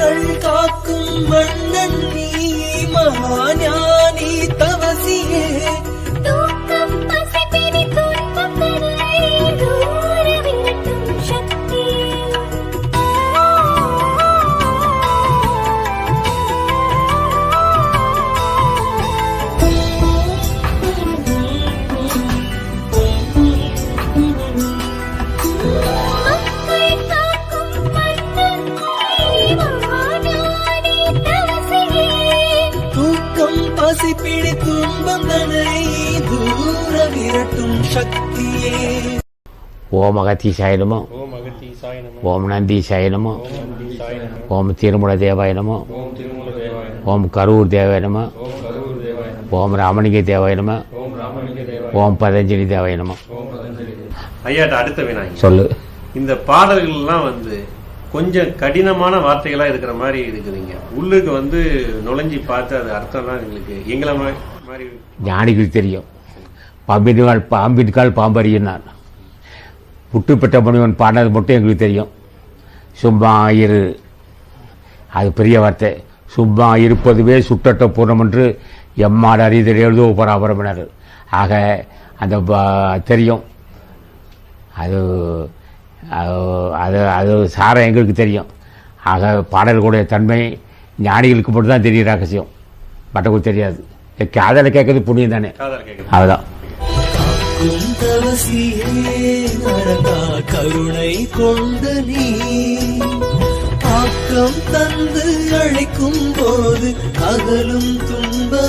மக்கள் காக்கும் மன்னன் நீ மகாஞானி. ஓம் அகத்தீசாய நமோ ஓம் அகத்தீசாய நமோ ஓம் நந்தீசாய நமோ ஓம் நந்தீசாய நமோ ஓம் திருமல தேவாய நமோ ஓம் கரூர் தேவாய நமோ ஓம் கரூர் தேவாய நமோ ஓம் பதஞ்சலி தேவாய நமோ ஓம் பதஞ்சலி ஐயாட்ட அடுத்த வினாய் சொல்லு இந்த பாடல்கள்லாம் வந்து கொஞ்சம் கடினமான வார்த்தைகளாக இருக்கிற மாதிரி இருக்குதுங்க. உள்ளுக்கு வந்து நுழைஞ்சி பார்த்து அது அர்த்தம்லாம் எங்களுக்கு எங்களை மாதிரி ஞானிகளுக்கு தெரியும். பாம்பின்கால் பாம்பின்கால் நான் புட்டு பெற்ற முனிவன் பாடினது மட்டும் எங்களுக்கு தெரியும். சும்மா இரு. அது பெரிய வார்த்தை. சும்மா இருப்பதுவே சுட்டட்ட பூர்ணம் என்று எம்மாடு அறிதல் எழுதுவ பராபரமினர் ஆக அந்த ப- தெரியும். அது அது- அது சாரம் எங்களுக்கு தெரியும். ஆக பாடல்களுடைய தன்மை ஞானிகளுக்கு மட்டும் தான் தெரியும் ரகசியம். மற்றவங்களுக்கு தெரியாது. காதலை கேட்கறது புண்ணியம் தானே. அதுதான் குந்தவசியே வரதா கருணை கொண்டு நீ ஆக்கம் தந்து அழைக்கும் போது அகலும் துன்பமே